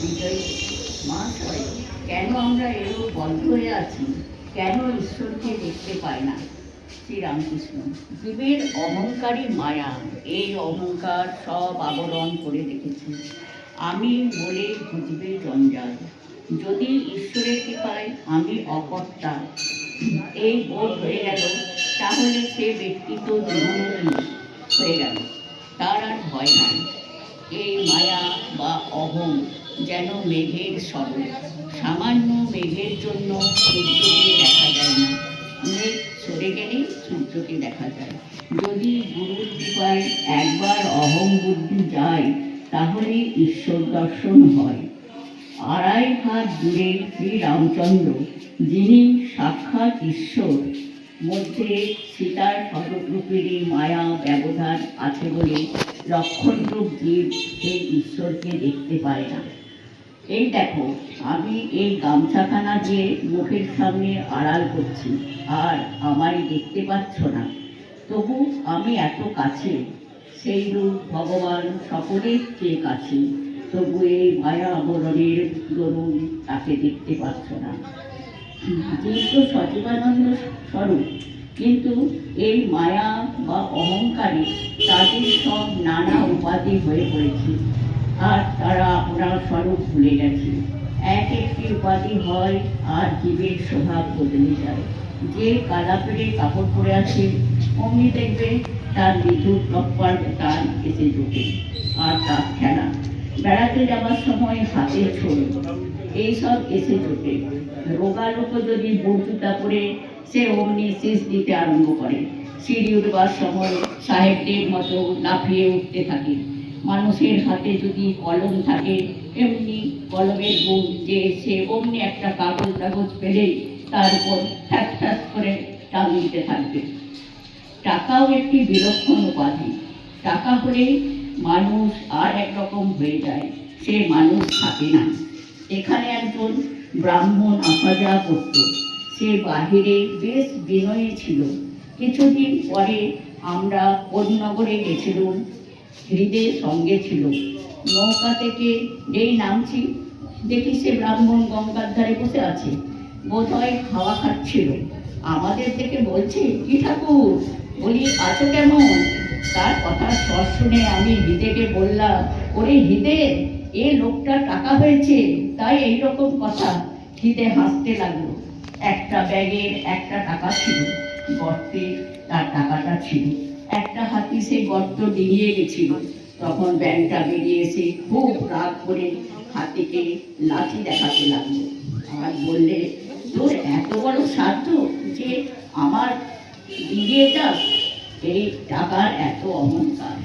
সঞ্চয় মহাশয় কেন আমরা এরূপ বন্ধ হয়ে আছি? কেন ঈশ্বরকে দেখতে পাই না? শ্রীরামকৃষ্ণ, জীবের অহংকারী মায়া, এই অহংকার সব আবরণ করে রেখেছে। আমি বলে বুঝবে জঞ্জাল। যদি ঈশ্বরের কৃপায় আমি অকর্তা, এই বোধ হয়ে গেল, তাহলে সে ব্যক্তি তো হয়ে গেল। তার আর ভয় নাই। এই মায়া বা অহং যেন মেঘের স্বরূপ। সামান্য মেঘের জন্য সূর্যকে দেখা যায় না। মেঘ সরে গেলেই সূর্যকে দেখা যায়। যদি গুরুর কৃপায় একবার অহং বুদ্ধি যায়, তাহলে ঈশ্বর দর্শন হয়। আড়াই হাত দূরে শ্রী রামচন্দ্র যিনি সাক্ষাৎ ঈশ্বর, মধ্যে সীতার স্বরূপরূপেরই মায়া ব্যবধান আছে বলে লক্ষণরূপ জীব সেই ঈশ্বরকে দেখতে পায় না। এই দেখো, আমি এই গামছাখানা দিয়ে মুখের সামনে আড়াল করছি, আর আমায় দেখতে পাচ্ছ না, তবু আমি এত কাছে। সেই রূপ ভগবান সকলের চেয়ে কাছে, তবু এই মায়া আবরণের দরুন তাকে দেখতে পাচ্ছ না। তো সচিবানন্দ স্বরূপ, কিন্তু এই মায়া বা অহংকারে তাদের সব নানা উপাধি হয়ে পড়েছে। আর তারা আপনার স্বরূপ ভুলে গেছে। এক একটি উপাধি হয় আর জীবের স্বভাব বদলে যায়। যে কালা পেড়ে কাপড় পরে আছে, অমনি দেখবে তার বিদ্যুৎ টপ্পার টান এসে জোটে আর তার খেলা। বেড়াতে যাওয়ার সময় হাতে ছোড়ে এইসব এসে জোটে রোগা লোক যদি বুট জুতা পরে সে অমনি শেষ দিতে আরম্ভ করে। সিঁড়ি উঠবার সময় সাহেবদের মতো লাফিয়ে উঠতে থাকে। মানুষের হাতে যদি কলম থাকে এমনি কলমের বুক যে সে অমনি একটা কাগজ কাগজ পেলেই তার উপর ঠ্যাস ঠ্যাস করে টান দিতে থাকবে। টাকাও একটি বিলক্ষণ উপাধি। টাকা হলে মানুষ আর একরকম হয়ে যায়, সে মানুষ থাকে না। এখানে একজন ব্রাহ্মণ আসা যাওয়া করত। সে বাহিরে বেশ বিনয়ী ছিল। কিছুদিন পরে আমরা কোন্নগরে গেছিলাম হৃদের সঙ্গে ছিল। নৌকা থেকে যেই নামছি, দেখি সে ব্রাহ্মণ গঙ্গার ধারে বসে আছে। বোধহয় খাওয়া খাচ্ছিল। আমাদের থেকে বলছে, কি ঠাকুর? বলি, আছো কেমন? তার কথা স্বর শুনে আমি হৃদেকে বললাম, ওরে হৃদে, এ লোকটা টাকা হয়েছে, তাই এই রকম কথা। হৃদে হাসতে লাগল। একটা ব্যাগের একটা টাকা ছিল, গর্তে তার টাকাটা ছিল। একটা সে গর্ত ডিঙিয়ে গেছিল। তখন ব্যাংকটা বেরিয়ে এসে খুব রাগ করে হাতিকে লাঠি দেখাতে লাগল। আর বললে, তোর এত বড় সাধ্য যে আমার ডিঙিয়ে যাস এই টাকার এত অহংকার।